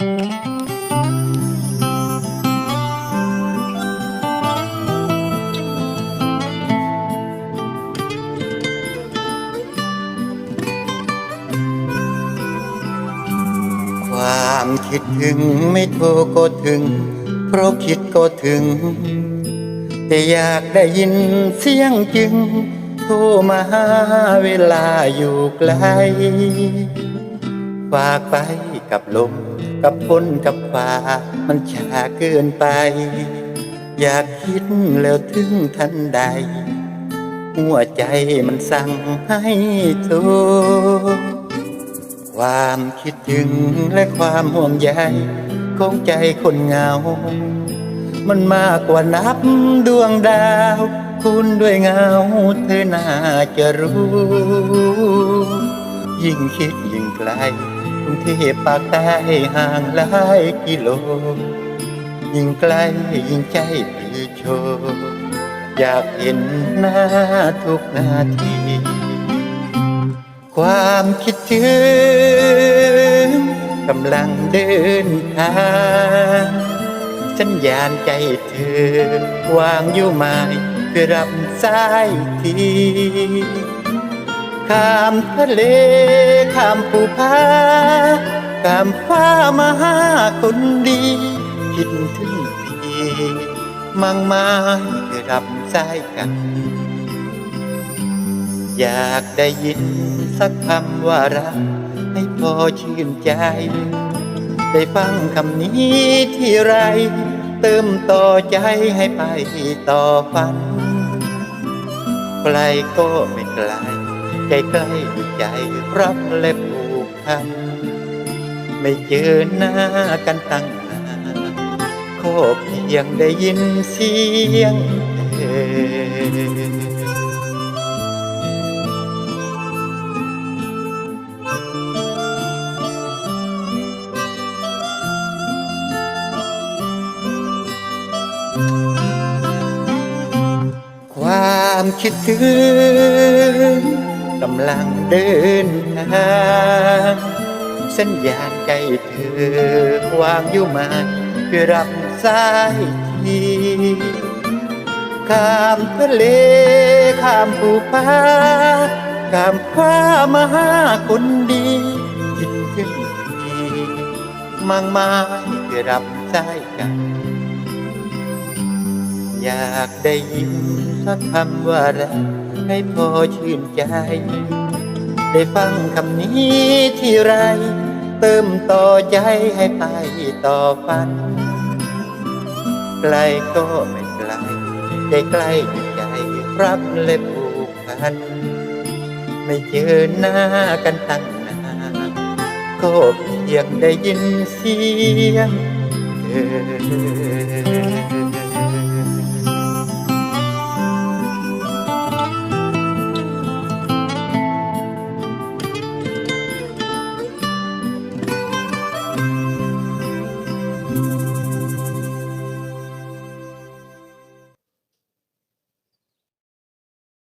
ความคิดถึงไม่โทรก็ถึง เพราะคิดก็ถึง แต่อยากได้ยินเสียงจึง โทรมาหาเวลาอยู่ไกล ฝากไปกับลม กับฝนกับฟ้ามันช้าเกินไป อยากคิดแล้วถึงทันใด หัวใจมันสั่งให้โทความคิดถึงและความห่วงใยของใจคนเหงา มันมากกว่านับดวงดาว คุณด้วยเงาเธอน่าจะรู้ ยิ่งคิดยิ่งไกล กรุงเทพปากใต้ห่างหลายกิโล ยิ่งไกล้ยิ่งใจพี่โชอยากเห็นหน้าทุกนาที ความคิดถึงกำลังเดินทางสัญญาณใจเธอ วางอยู่ไม้เพื่อรับสายทีข้ามทะเลข้ามภูผา ข้ามฟ้ามาหาคนดีคิดถึงพี่มั่งไม้เพื่อรับสายกัน อยากได้ยินสักคำว่ารัก ให้พอชื่นใจ ได้ฟังคำนี้ที่ไร เติมต่อใจให้ไปต่อฝันไกลก็ไม่ไกลใกล้ใกล้ใจรักและผูกพัน ไม่เจอหน้ากันตั้งนานขอเพียงได้ยินเสียงเธอความคิดถึงกำลังเดินทาง สัญญาณใจเธอวางอยู่มาเพื่อรับสายทีข้ามทะเลข้ามภูผาข้ามฟ้ามาหาคนดีคิดถึงพี่มั่งมาเพื่อรับสายกันอยากได้ยินสักคำว่ารักให้พอชื่นใจ ได้ฟังคำนี้ที่ไร เติมต่อใจให้ไปต่อฝัน ไกลก็ไม่ไกล ได้ใกล้ด้วยใจรักและผูกพัน ไม่เจอหน้ากันตั้งนานก็เพียงได้ยินเสียงเธอ